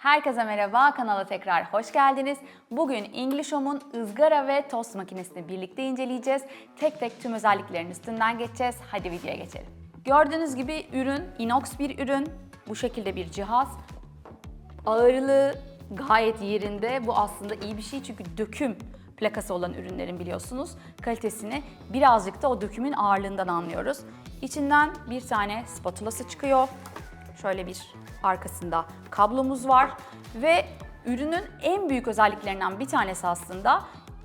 Herkese merhaba, kanala tekrar hoş geldiniz. Bugün English Home'un ızgara ve tost makinesini birlikte inceleyeceğiz. Tek tek tüm özelliklerin üstünden geçeceğiz. Hadi videoya geçelim. Gördüğünüz gibi ürün inox bir ürün. Bu şekilde bir cihaz. Ağırlığı gayet yerinde. Bu aslında iyi bir şey çünkü döküm plakası olan ürünlerin biliyorsunuz kalitesini birazcık da o dökümün ağırlığından anlıyoruz. İçinden bir tane spatulası çıkıyor. Şöyle bir arkasında kablomuz var ve ürünün en büyük özelliklerinden bir tanesi aslında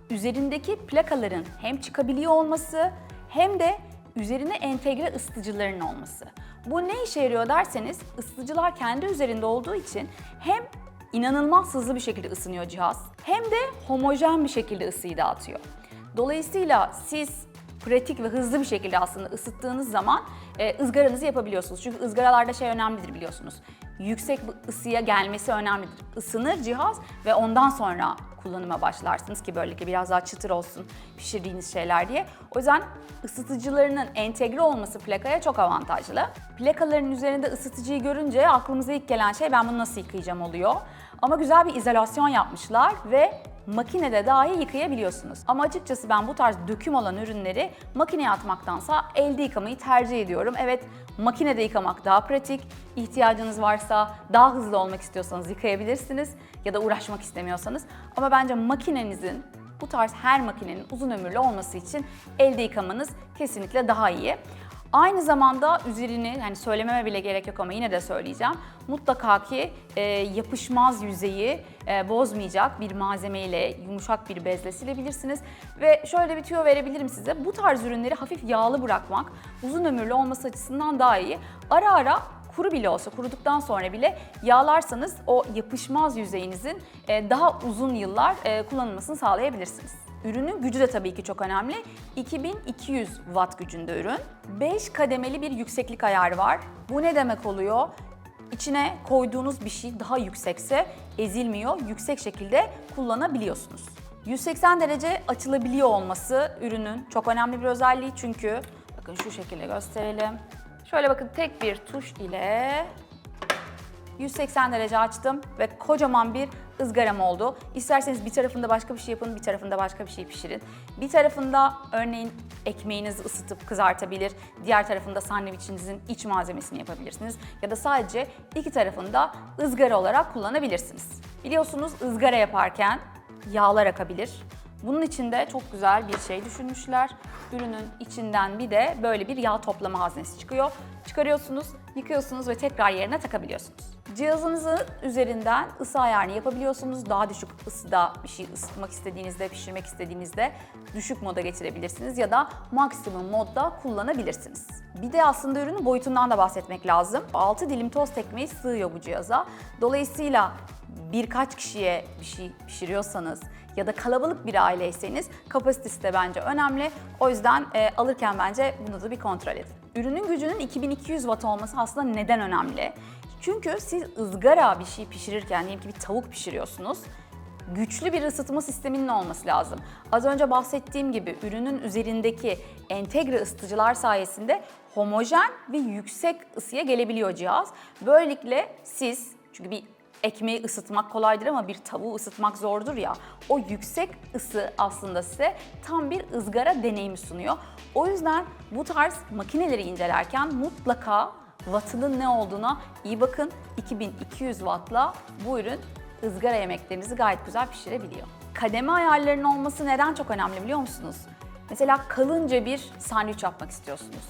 üzerindeki plakaların hem çıkabiliyor olması hem de üzerine entegre ısıtıcıların olması. Bu ne işe yarıyor derseniz ısıtıcılar kendi üzerinde olduğu için hem inanılmaz hızlı bir şekilde ısınıyor cihaz hem de homojen bir şekilde ısıyı dağıtıyor. Dolayısıyla siz pratik ve hızlı bir şekilde aslında ısıttığınız zaman e, ızgaranızı yapabiliyorsunuz. Çünkü ızgaralarda şey önemlidir biliyorsunuz. Yüksek bir ısıya gelmesi önemlidir. Isınır cihaz ve ondan sonra kullanıma başlarsınız ki böylelikle biraz daha çıtır olsun pişirdiğiniz şeyler diye. O yüzden ısıtıcılarının entegre olması plakaya çok avantajlı. Plakaların üzerinde ısıtıcıyı görünce aklımıza ilk gelen şey ben bunu nasıl yıkayacağım oluyor. Ama güzel bir izolasyon yapmışlar ve makinede dahi yıkayabiliyorsunuz. Ama açıkçası ben bu tarz döküm olan ürünleri makineye atmaktansa elde yıkamayı tercih ediyorum. Evet makinede yıkamak daha pratik. İhtiyacınız varsa daha hızlı olmak istiyorsanız yıkayabilirsiniz ya da uğraşmak istemiyorsanız. Ama bence makinenizin bu tarz her makinenin uzun ömürlü olması için elde yıkamanız kesinlikle daha iyi. Aynı zamanda üzerini, yani söylememe bile gerek yok ama yine de söyleyeceğim. Mutlaka ki e, yapışmaz yüzeyi e, bozmayacak bir malzemeyle, yumuşak bir bezle silebilirsiniz. Ve şöyle bir tüyo verebilirim size. Bu tarz ürünleri hafif yağlı bırakmak uzun ömürlü olması açısından daha iyi. Ara ara kuru bile olsa, kuruduktan sonra bile yağlarsanız o yapışmaz yüzeyinizin e, daha uzun yıllar e, kullanılmasını sağlayabilirsiniz. Ürünün gücü de tabii ki çok önemli. 2200 watt gücünde ürün. 5 kademeli bir yükseklik ayarı var. Bu ne demek oluyor? İçine koyduğunuz bir şey daha yüksekse ezilmiyor, yüksek şekilde kullanabiliyorsunuz. 180 derece açılabiliyor olması ürünün çok önemli bir özelliği çünkü bakın şu şekilde gösterelim. Şöyle bakın tek bir tuş ile 180 derece açtım ve kocaman bir ızgaram oldu. İsterseniz bir tarafında başka bir şey yapın, bir tarafında başka bir şey pişirin. Bir tarafında örneğin ekmeğinizi ısıtıp kızartabilir, diğer tarafında sandviçinizin iç malzemesini yapabilirsiniz. Ya da sadece iki tarafında ızgara olarak kullanabilirsiniz. Biliyorsunuz ızgara yaparken yağlar akabilir. Bunun için de çok güzel bir şey düşünmüşler. Ürünün içinden bir de böyle bir yağ toplama haznesi çıkıyor. Çıkarıyorsunuz, yıkıyorsunuz ve tekrar yerine takabiliyorsunuz. Cihazınızın üzerinden ısı ayarını yapabiliyorsunuz. Daha düşük ısıda bir şey ısıtmak istediğinizde, pişirmek istediğinizde düşük moda getirebilirsiniz ya da maksimum modda kullanabilirsiniz. Bir de aslında ürünün boyutundan da bahsetmek lazım. 6 dilim tost ekmeği sığıyor bu cihaza. Dolayısıyla birkaç kişiye bir şey pişiriyorsanız ya da kalabalık bir aileyseniz kapasitesi de bence önemli. O yüzden e, alırken bence bunu da bir kontrol edin. Ürünün gücünün 2200 watt olması aslında neden önemli? Çünkü siz ızgara bir şey pişirirken, diyelim ki bir tavuk pişiriyorsunuz, güçlü bir ısıtma sisteminin olması lazım. Az önce bahsettiğim gibi ürünün üzerindeki entegre ısıtıcılar sayesinde homojen ve yüksek ısıya gelebiliyor cihaz. Böylelikle siz, çünkü bir ekmeği ısıtmak kolaydır ama bir tavuğu ısıtmak zordur ya. O yüksek ısı aslında size tam bir ızgara deneyimi sunuyor. O yüzden bu tarz makineleri incelerken mutlaka wattının ne olduğuna iyi bakın. 2200 wattla bu ürün ızgara yemeklerinizi gayet güzel pişirebiliyor. Kademe ayarlarının olması neden çok önemli biliyor musunuz? Mesela kalınca bir sandviç yapmak istiyorsunuz.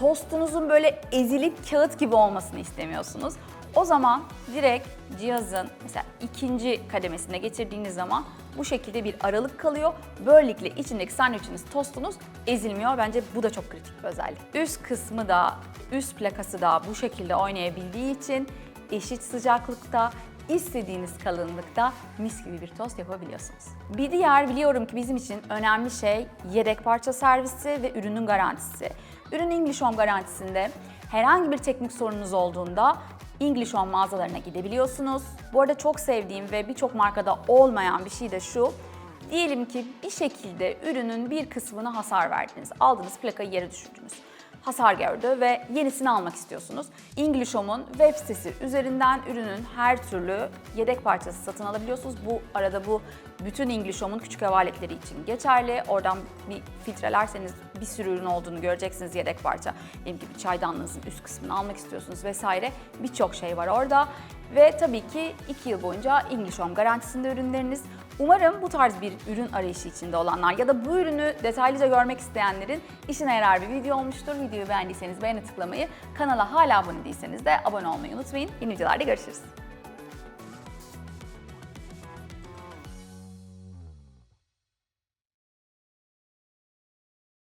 Tostunuzun böyle ezilip kağıt gibi olmasını istemiyorsunuz. O zaman direkt cihazın mesela ikinci kademesine getirdiğiniz zaman bu şekilde bir aralık kalıyor. Böylelikle içindeki sandviçiniz, tostunuz ezilmiyor. Bence bu da çok kritik bir özellik. Üst kısmı da, üst plakası da bu şekilde oynayabildiği için eşit sıcaklıkta, istediğiniz kalınlıkta mis gibi bir tost yapabiliyorsunuz. Bir diğer biliyorum ki bizim için önemli şey yedek parça servisi ve ürünün garantisi. Ürün English Home garantisinde herhangi bir teknik sorununuz olduğunda English Home mağazalarına gidebiliyorsunuz. Bu arada çok sevdiğim ve birçok markada olmayan bir şey de şu. Diyelim ki bir şekilde ürünün bir kısmına hasar verdiniz. Aldınız plakayı yere düşürdünüz. Hasar gördü ve yenisini almak istiyorsunuz. English Home'un web sitesi üzerinden ürünün her türlü yedek parçası satın alabiliyorsunuz. Bu arada bu bütün English Home'un küçük ev aletleri için geçerli. Oradan bir filtrelerseniz bir sürü ürün olduğunu göreceksiniz yedek parça. Benim gibi çaydanlığınızın üst kısmını almak istiyorsunuz vesaire. Birçok şey var orada. Ve tabii ki 2 yıl boyunca English Home garantisinde ürünleriniz. Umarım bu tarz bir ürün arayışı içinde olanlar ya da bu ürünü detaylıca görmek isteyenlerin işine yarar bir video olmuştur. Videoyu beğendiyseniz beğeni tıklamayı, kanala hala abone değilseniz de abone olmayı unutmayın. Yeni videolarda görüşürüz.